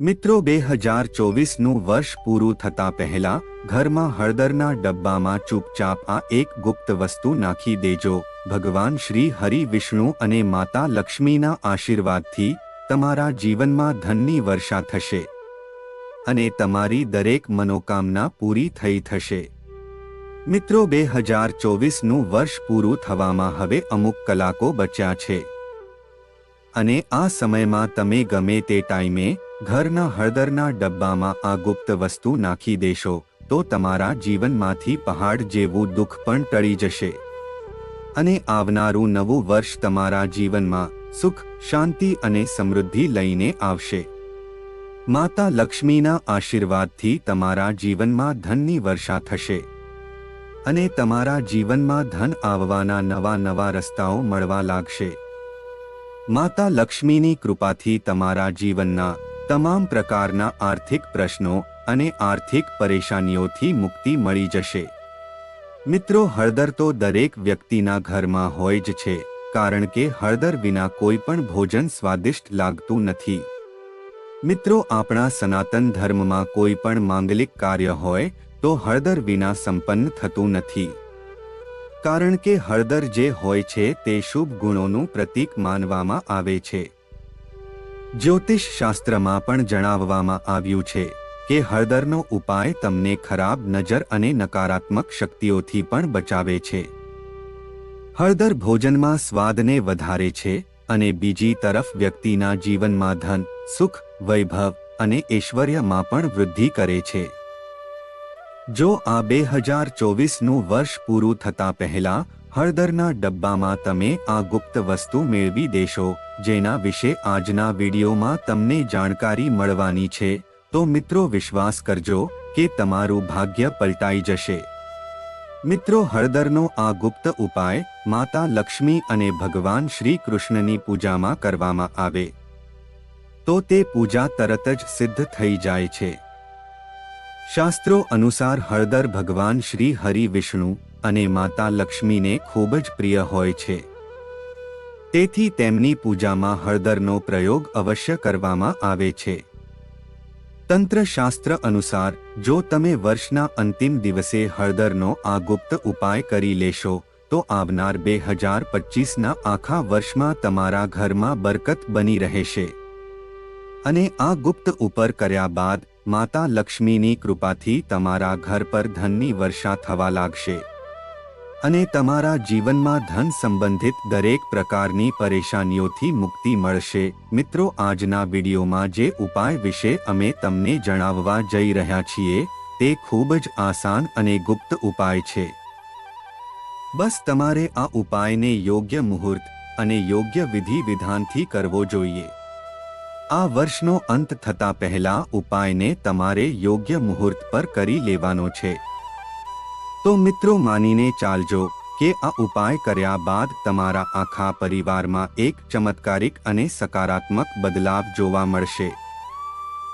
મિત્રો, બે હજાર ચોવીસનું વર્ષ પૂરું થતા પહેલા ઘરમાં હળદરના ડબ્બામાં ચૂપચાપ આ એક ગુપ્ત વસ્તુ નાખી દેજો. ભગવાન શ્રી હરિ વિષ્ણુ અને માતા લક્ષ્મીના આશીર્વાદથી તમારા જીવનમાં ધનની વર્ષા થશે અને તમારી દરેક મનોકામના પૂરી થઈ થશે. મિત્રો, બે હજાર ચોવીસનું વર્ષ પૂરું થવામાં હવે અમુક કલાકો બચ્યા છે અને આ સમયમાં તમે ગમે તે ટાઈમે ઘરના હળદરના ડબ્બામાં આ ગુપ્ત વસ્તુ નાખી દેશો, તો તમારા જીવનમાંથી પહાડ જેવું દુઃખ પણ ટળી જશે. અને આવનારું નવું વર્ષ તમારા જીવનમાં સુખ, શાંતિ અને સમૃદ્ધિ લઈને આવશે. માતા લક્ષ્મીના આશીર્વાદથી તમારા જીવનમાં ધનની વર્ષા થશે. અને તમારા જીવનમાં ધન આવવાના નવા નવા રસ્તાઓ મળવા લાગશે. માતા લક્ષ્મીની કૃપાથી તમારા જીવનના તમામ પ્રકારના આર્થિક પ્રશ્નો અને આર્થિક પરેશાનીઓથી મુક્તિ મળી જશે. મિત્રો, હળદર તો દરેક વ્યક્તિના ઘરમાં હોય જ છે, કારણ કે હળદર વિના કોઈ પણ ભોજન સ્વાદિષ્ટ લાગતું નથી. મિત્રો, આપણા સનાતન ધર્મમાં કોઈ પણ માંગલિક કાર્ય હોય, તો હળદર વિના સંપન્ન થતું નથી. કારણ કે હળદર જે હોય છે તે શુભ ગુણોનું પ્રતીક માનવામાં આવે છે. જ્યોતિષ શાસ્ત્રમાં પણ જણાવવામાં આવ્યું છે કે હળદરનો ઉપાય તમને ખરાબ નજર અને નકારાત્મક શક્તિઓથી પણ બચાવે છે. હળદર ભોજનમાં સ્વાદને વધારે છે અને બીજી તરફ વ્યક્તિના જીવનમાં ધન, સુખ, વૈભવ અને ઐશ્વર્યમાં પણ વૃદ્ધિ કરે છે. જો આ બે હજાર ચોવીસનું વર્ષ પૂરું થતા પહેલા હળદરના ડબ્બામાં તમે આ ગુપ્ત વસ્તુ મેળવી દેશો, જેના વિશે આજના વિડીયોમાં તમને જાણકારી મળવાની છે. તો મિત્રો વિશ્વાસ કરજો કે તમારું ભાગ્ય પલટાઈ જશે. મિત્રો હળદરનો આ ગુપ્ત ઉપાય માતા લક્ષ્મી અને ભગવાન શ્રી કૃષ્ણની પૂજામાં કરવામાં આવે. તો તે પૂજા તરત જ સિદ્ધ થઈ જાય છે. શાસ્ત્રો અનુસાર હળદર ભગવાન શ્રી હરિ વિષ્ણુ અને માતા લક્ષ્મીને ખૂબ જ પ્રિય હોય છે. તેથી તેમની પૂજામાં હળદરનો પ્રયોગ અવશ્ય કરવામાં આવે છે. તંત્રશાસ્ત્ર અનુસાર, જો તમે વર્ષના અંતિમ દિવસે હળદરનો આ ગુપ્ત ઉપાય કરી લેશો, તો આવનાર બે હજાર પચીસના આખા વર્ષમાં તમારા ઘરમાં બરકત બની રહેશે. અને આ ગુપ્ત ઉપર કર્યા બાદ, માતા લક્ષ્મીની કૃપાથી તમારા ઘર પર ધનની વર્ષા થવા લાગશે. અને તમારા જીવનમાં ધન સંબંધિત દરેક પ્રકારની પરેશાનીઓથી મુક્તિ મળશે. મિત્રો, આજના વિડીયોમાં જે ઉપાય વિશે અમે તમને જણાવવા જઈ રહ્યા છીએ, તે ખૂબ જ આસાન અને ગુપ્ત ઉપાય છે. બસ તમારે આ ઉપાયને યોગ્ય મુહૂર્ત અને યોગ્ય વિધિ વિધાનથી કરવો જોઈએ. આ વર્ષનો અંત થતા પહેલા ઉપાયને તમારે યોગ્ય મુહૂર્ત પર કરી લેવાનો છે. તો મિત્રો માનીને ચાલજો કે આ ઉપાય કર્યા બાદ તમારા આખા પરિવારમાં એક ચમત્કારિક અને સકારાત્મક બદલાવ જોવા મળશે.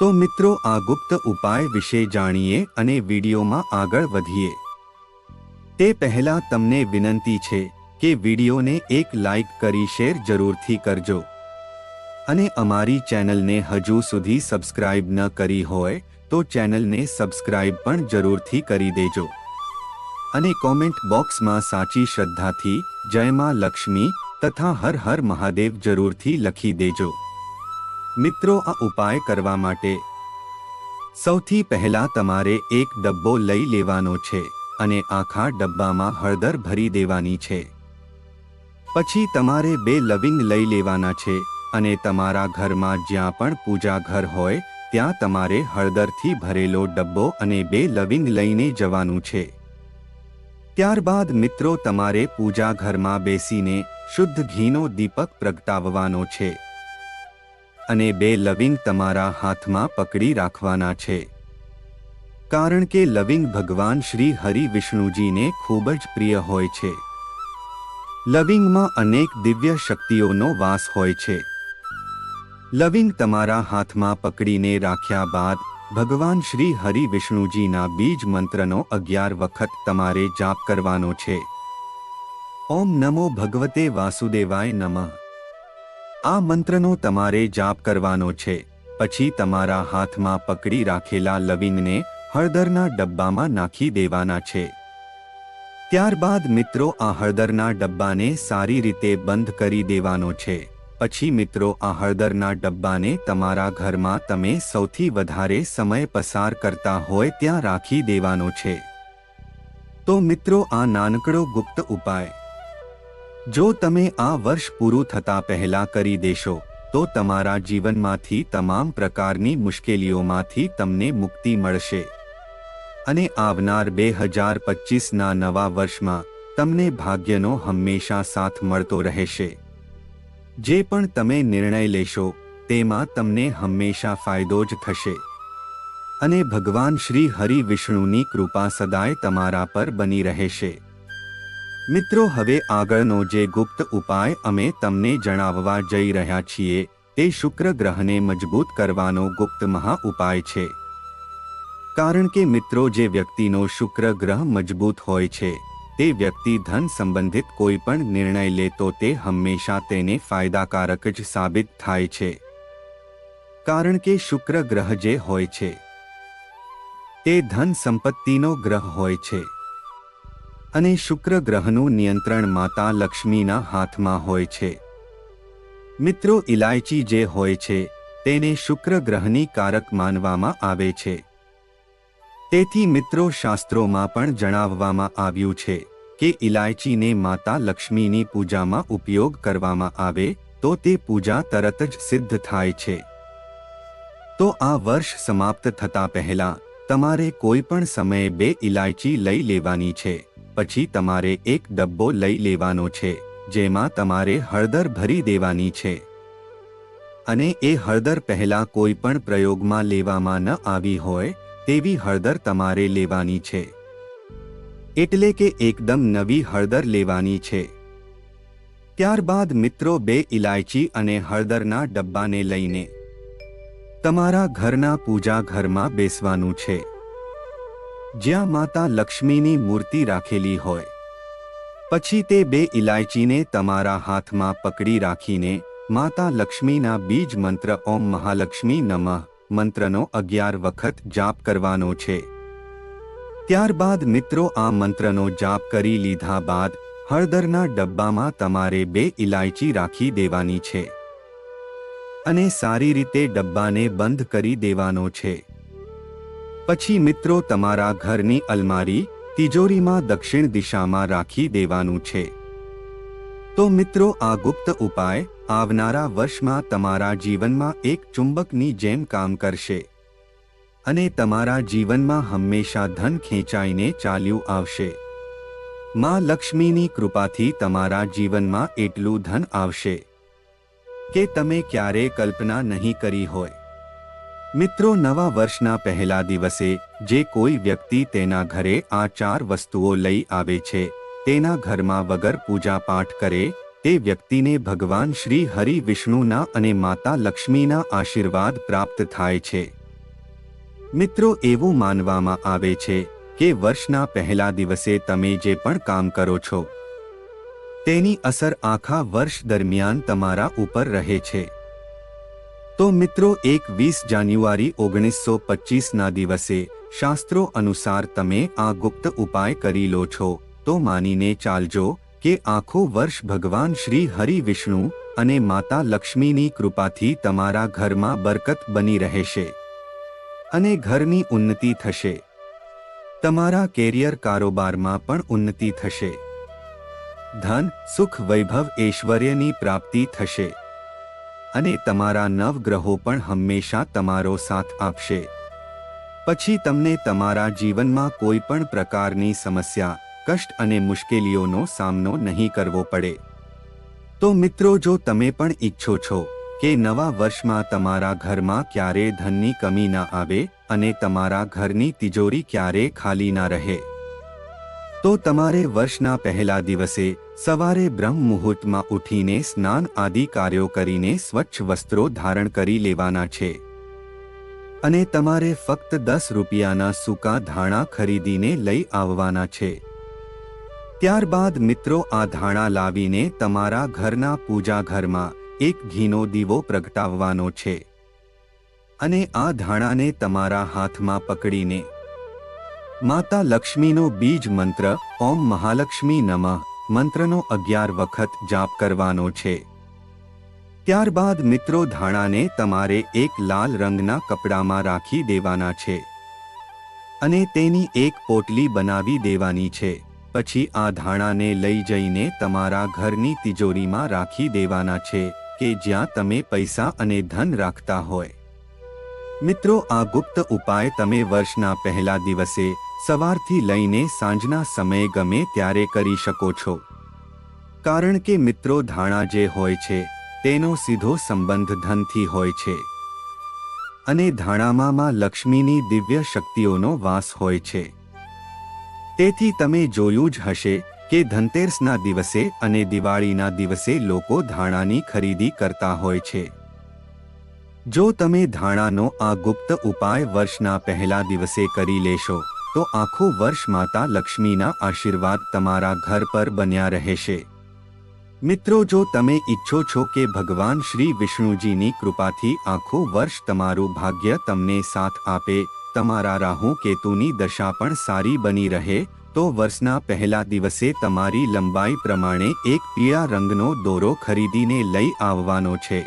તો મિત્રો આ ગુપ્ત ઉપાય વિશે જાણીએ અને વિડીયોમાં આગળ વધીએ. તે પહેલા તમને વિનંતી છે કે વિડીયોને એક લાઇક કરી શેર જરૂરથી કરજો. અને અમારી ચેનલને હજુ સુધી સબસ્ક્રાઇબ ન કરી હોય તો ચેનલને સબસ્ક્રાઇબ પણ જરૂરથી કરી દેજો. અને કોમેન્ટ બોક્સમાં સાચી શ્રદ્ધાથી જય માં લક્ષ્મી, તથા હર હર મહાદેવ જરૂરથી લખી દેજો. મિત્રો, આ ઉપાય કરવા માટે સૌથી પહેલા તમારે એક ડબ્બો લઈ લેવાનો છે અને આખા ડબ્બામાં હળદર ભરી દેવાની છે. પછી તમારે બે લવિંગ લઈ લેવાના છે અને તમારા ઘરમાં જ્યાં પણ પૂજા ઘર હોય, ત્યાં તમારે હળદરથી ભરેલો ડબ્બો અને બે લવિંગ લઈને જવાનું છે. ત્યારબાદ મિત્રો તમારે પૂજા ઘરમાં બેસીને શુદ્ધ ઘીનો દીપક પ્રગટાવવાનો છે અને બે લવિંગ તમારા હાથમાં પકડી રાખવાના છે. કારણ કે લવિંગ ભગવાન શ્રી હરિ વિષ્ણુજીને ખૂબ જ પ્રિય હોય છે. લવિંગમાં અનેક દિવ્ય શક્તિઓનો વાસ હોય છે. લવિંગ તમારા હાથમાં પકડીને રાખ્યા બાદ ભગવાન શ્રી હરિ વિષ્ણુજીના બીજ મંત્રનો અગિયાર વખત તમારે જાપ કરવાનો છે. ઓમ નમો ભગવતે વાસુદેવાય નમઃ. આ મંત્રનો તમારે જાપ કરવાનો છે. પછી તમારા હાથમાં પકડી રાખેલા લવિંગને હળદરના ડબ્બામાં નાખી દેવાના છે. ત્યારબાદ મિત્રો આ હળદરના ડબ્બાને સારી રીતે બંધ કરી દેવાનો છે. પછી મિત્રો, આ હળદરના ડબ્બાને તમારા ઘરમાં તમે સૌથી વધારે સમય પસાર કરતા હોય ત્યાં રાખી દેવાનો છે. તો મિત્રો, આ નાનકડો ગુપ્ત ઉપાય. જો તમે આ વર્ષ પૂરું થતા પહેલા કરી દેશો, તો તમારા જીવનમાંથી તમામ પ્રકારની મુશ્કેલીઓમાંથી તમને મુક્તિ મળશે. અને આવનાર બે હજાર પચીસના નવા વર્ષમાં તમને ભાગ્યનો હંમેશા સાથ મળતો રહેશે. જે પણ તમે નિર્ણય લેશો, તેમાં તમને હંમેશા ફાયદો જ થશે. અને ભગવાન શ્રી હરિ વિષ્ણુની કૃપા સદાય તમારા પર બની રહેશે. મિત્રો, હવે આગળનો જે ગુપ્ત ઉપાય અમે તમને જણાવવા જઈ રહ્યા છીએ, તે શુક્ર ગ્રહને મજબૂત કરવાનો ગુપ્ત મહા ઉપાય છે. કારણ કે મિત્રો, જે વ્યક્તિનો શુક્ર ગ્રહ મજબૂત હોય છે તે વ્યક્તિ ધન સંબંધિત કોઈ પણ નિર્ણય લે તો તે હંમેશા તેને ફાયદાકારક જ સાબિત થાય છે. કારણ કે શુક્ર ગ્રહ જે હોય છે, તે ધન સંપત્તિનો ગ્રહ હોય છે. અને શુક્ર ગ્રહનું નિયંત્રણ માતા લક્ષ્મીના હાથમાં હોય છે. મિત્રો ઇલાયચી જે હોય છે, તેને શુક્ર ગ્રહની કારક માનવામાં આવે છે. તેથી મિત્રો શાસ્ત્રોમાં પણ જણાવવામાં આવ્યું છે કે ઇલાયચીને માતા લક્ષ્મીની પૂજામાં ઉપયોગ કરવામાં આવે તો તે પૂજા તરત જ સિદ્ધ થાય છે. તો આ વર્ષ સમાપ્ત થતા પહેલા તમારે કોઈ પણ સમયે બે ઇલાયચી લઈ લેવાની છે. પછી તમારે એક ડબ્બો લઈ લેવાનો છે, જેમાં તમારે હળદર ભરી દેવાની છે. અને એ હળદર પહેલા કોઈ પણ પ્રયોગમાં લેવામાં ન આવી હોય તેવી હળદર તમારે લેવાની છે. એટલે કે એકદમ નવી હળદર લેવાની છે. ત્યારબાદ મિત્રો બે ઇલાયચી અને હળદરના ડબ્બાને લઈને તમારા ઘરના પૂજા ઘરમાં બેસવાનું છે. જ્યાં માતા લક્ષ્મીની મૂર્તિ રાખેલી હોય. પછી તે બે ઇલાયચીને તમારા હાથમાં પકડી રાખીને માતા લક્ષ્મીના બીજ મંત્ર ઓમ મહાલક્ષ્મી નમઃ મંત્રનો અગિયાર વખત જાપ કરવાનો છે. ત્યારબાદ મિત્રો આ મંત્રનો જાપ કરી લીધા બાદ હળદરના ડબ્બામાં તમારે બે ઇલાયચી રાખી દેવાની છે. અને સારી રીતે ડબ્બાને બંધ કરી દેવાનો છે. પછી મિત્રો તમારા ઘરની અલમારી તિજોરીમાં દક્ષિણ દિશામાં રાખી દેવાનું છે. તો મિત્રો, આ ગુપ્ત ઉપાય આવનારા વર્ષમાં તમારા જીવનમાં એક ચુંબકની જેમ કામ કરશે. અને તમારા જીવનમાં હંમેશા ધન ખેંચાઈને ચાલ્યું આવશે. માં લક્ષ્મીની કૃપાથી તમારા જીવનમાં એટલું ધન આવશે કે તમે ક્યારે કલ્પના નહીં કરી હોય. મિત્રો, નવા વર્ષના પહેલા દિવસે જે કોઈ વ્યક્તિ તેના ઘરે આ ચાર વસ્તુઓ લઈ આવે છે તેના ઘરમાં વગર પૂજાપાઠ કરે, તે વ્યક્તિને ભગવાન શ્રી હરિ વિષ્ણુના અને માતા લક્ષ્મીના આશીર્વાદ પ્રાપ્ત થાય છે. મિત્રો, એવું માનવામાં આવે છે કે વર્ષના પહેલા દિવસે તમે જે પણ કામ કરો છો, તેની અસર આખા વર્ષ દરમિયાન તમારા ઉપર રહે છે. તો મિત્રો, એક વીસ જાન્યુઆરી ઓગણીસો પચીસના દિવસે શાસ્ત્રો અનુસાર તમે આ ગુપ્ત ઉપાય કરી લો છો. તો માનીને ચાલજો કે આખો વર્ષ ભગવાન શ્રી હરિ વિષ્ણુ અને માતા લક્ષ્મીની કૃપાથી તમારા ઘરમાં બરકત બની રહેશે અને ઘરની ઉન્નતિ થશે. તમારા કેરિયર કારોબારમાં પણ ઉન્નતિ થશે. ધન, સુખ, વૈભવ ઐશ્વર્યની પ્રાપ્તિ થશે. અને તમારા નવગ્રહો પણ હંમેશા તમારો સાથ આપશે. પછી તમને તમારા જીવનમાં કોઈ પણ પ્રકારની સમસ્યા કષ્ટ અને મુશ્કેલીઓનો સામનો નહીં કરવો પડે. તો મિત્રો, જો તમે પણ ઈચ્છો છો કે નવા વર્ષમાં તમારા ઘરમાં ક્યારે ધનની કમી ના આવે અને તમારા ઘરની તિજોરી ક્યારે ખાલી ના રહે, તો તમારે વર્ષના પહેલા દિવસે સવારે બ્રહ્મ મુહૂર્તમાં ઉઠીને સ્નાન આદિ કાર્યો કરીને સ્વચ્છ વસ્ત્રો ધારણ કરી લેવાના છે. અને તમારે ફક્ત દસ રૂપિયાના સૂકા ધાણા ખરીદીને લઈ આવવાના છે. ત્યારબાદ મિત્રો આ ધાણા લાવીને તમારા ઘરના પૂજા ઘરમાં એક ઘીનો દીવો પ્રગટાવવાનો છે. અને આ ધાણાને તમારા હાથમાં પકડીને માતા લક્ષ્મીનો બીજ મંત્ર, ઓમ મહાલક્ષ્મી નમઃ, મંત્રનો અગિયાર વખત જાપ કરવાનો છે. ત્યારબાદ મિત્રો ધાણાને તમારે એક લાલ રંગના કપડામાં રાખી દેવાના છે. અને તેની એક પોટલી બનાવી દેવાની છે. પછી આ ધાણાને લઈ જઈને તમારા ઘરની તિજોરીમાં રાખી દેવાના છે કે જ્યાં તમે પૈસા અને ધન રાખતા હોય. મિત્રો, આ ગુપ્ત ઉપાય તમે વર્ષના પહેલા દિવસે સવારથી લઈને સાંજના સમયે ગમે ત્યારે કરી શકો છો. કારણ કે મિત્રો, ધાણા જે હોય છે, તેનો સીધો સંબંધ ધનથી હોય છે. અને ધાણામાં લક્ષ્મીની દિવ્ય શક્તિઓનો વાસ હોય છે. તેથી તમે જોયું જ હશે કે ધનતેરસના દિવસે અને દિવાળીના દિવસે લોકો ધાણાની ખરીદી કરતા હોય છે. જો તમે ધાણાનો આ ગુપ્ત ઉપાય વર્ષના પહેલા દિવસે કરી લેશો, તો આખું વર્ષ માતા લક્ષ્મીના આશીર્વાદ તમારા ઘર પર બન્યા રહેશે. મિત્રો, જો તમે ઈચ્છો છો કે ભગવાન શ્રી વિષ્ણુજીની કૃપાથી આખું વર્ષ તમારું ભાગ્ય તમને સાથ આપે તમારા રાહુ કેતુની દશા પણ સારી બની રહે, તો વર્ષના પહેલા દિવસે તમારી લંબાઈ પ્રમાણે એક પીળા રંગનો દોરો ખરીદીને લઈ આવવાનો છે.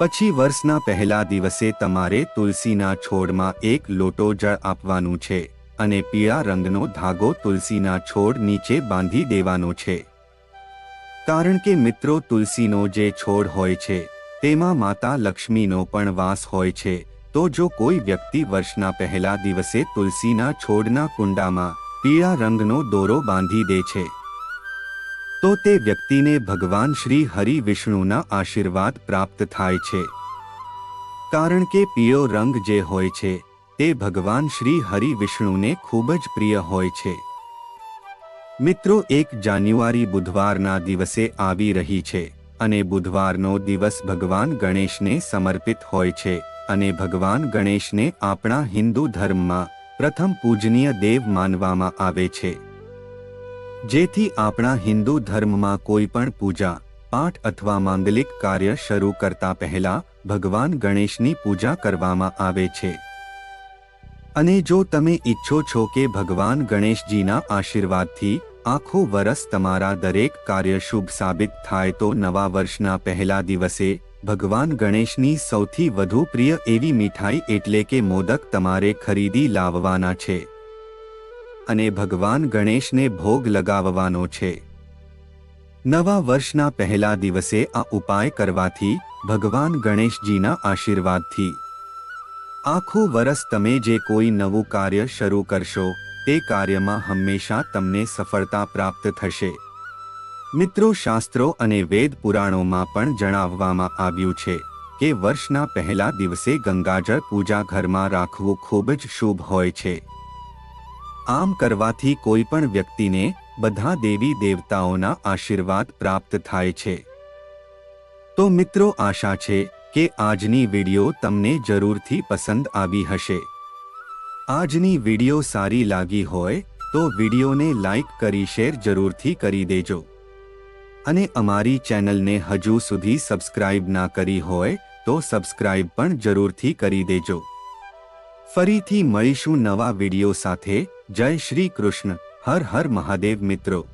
પછી વર્ષના પહેલા દિવસે તમારે તુલસીના છોડમાં એક લોટો જળ આપવાનું છે અને પીળા રંગનો ધાગો તુલસીના છોડ નીચે બાંધી દેવાનો છે. કારણ કે મિત્રો, તુલસીનો જે છોડ હોય છે, તેમાં માતા લક્ષ્મીનો પણ વાસ હોય છે તો જો કોઈ વ્યક્તિ વર્ષના પહેલા દિવસે તુલસીના છોડના કુંડામાં પીળા રંગનો દોરો બાંધી દે છે, તો તે વ્યક્તિને ભગવાન શ્રી હરિ વિષ્ણુના આશીર્વાદ પ્રાપ્ત થાય છે. કારણ કે પીળો રંગ જે હોય છે, તે ભગવાન શ્રી હરિ વિષ્ણુને ખૂબ જ પ્રિય હોય છે. મિત્રો, એક જાન્યુઆરી બુધવારના દિવસે આવી રહી છે અને બુધવારનો દિવસ ભગવાન ગણેશને સમર્પિત હોય છે. અને ભગવાન ગણેશને આપણા હિન્દુ ધર્મમાં પ્રથમ પૂજનીય દેવ માનવામાં આવે છે. જેથી આપણા હિન્દુ ધર્મમાં કોઈ પણ પૂજા, પાઠ અથવા માંગલિક કાર્ય શરૂ કરતા પહેલા ભગવાન ગણેશની પૂજા કરવામાં આવે છે. અને જો તમે ઈચ્છો છો કે ભગવાન ગણેશજીના આશીર્વાદથી આખો વરસ તમારા દરેક કાર્ય શુભ સાબિત થાય તો નવા વર્ષના પહેલા દિવસે ભગવાન ગણેશની સૌથી વધુ પ્રિય એવી મીઠાઈ એટલે કે મોદક તમારે ખરીદી લાવવાના છે. અને ભગવાન ગણેશને ભોગ લગાવવાનો છે. નવા વર્ષના પહેલા દિવસે આ ઉપાય કરવાથી ભગવાન ગણેશજીના આશીર્વાદથી. આખું વરસ તમે જે કોઈ નવું કાર્ય શરૂ કરશો, તે કાર્યમાં હંમેશા તમને સફળતા પ્રાપ્ત થશે. મિત્રો, શાસ્ત્રો અને વેદ પુરાણોમાં પણ જણાવવામાં આવ્યું છે કે વર્ષના પહેલા દિવસે ગંગાજળ પૂજા ઘરમાં રાખવું ખૂબ જ શુભ હોય છે. આમ કરવાથી કોઈ પણ વ્યક્તિને બધા દેવી દેવતાઓના આશીર્વાદ પ્રાપ્ત થાય છે. તો મિત્રો, આશા છે કે આજની વીડિયો તમને જરૂરથી પસંદ આવી હશે. આજની વીડિયો સારી લાગી હોય તો વિડીયોને લાઇક કરી શેર જરૂરથી કરી દેજો. અને અમારી ચેનલને હજુ સુધી સબસ્ક્રાઇબ ના કરી હોય, તો સબસ્ક્રાઇબ પણ જરૂરથી કરી દેજો. ફરીથી મળીશું નવા વીડિયો સાથે. જય શ્રી કૃષ્ણ. હર હર મહાદેવ મિત્રો.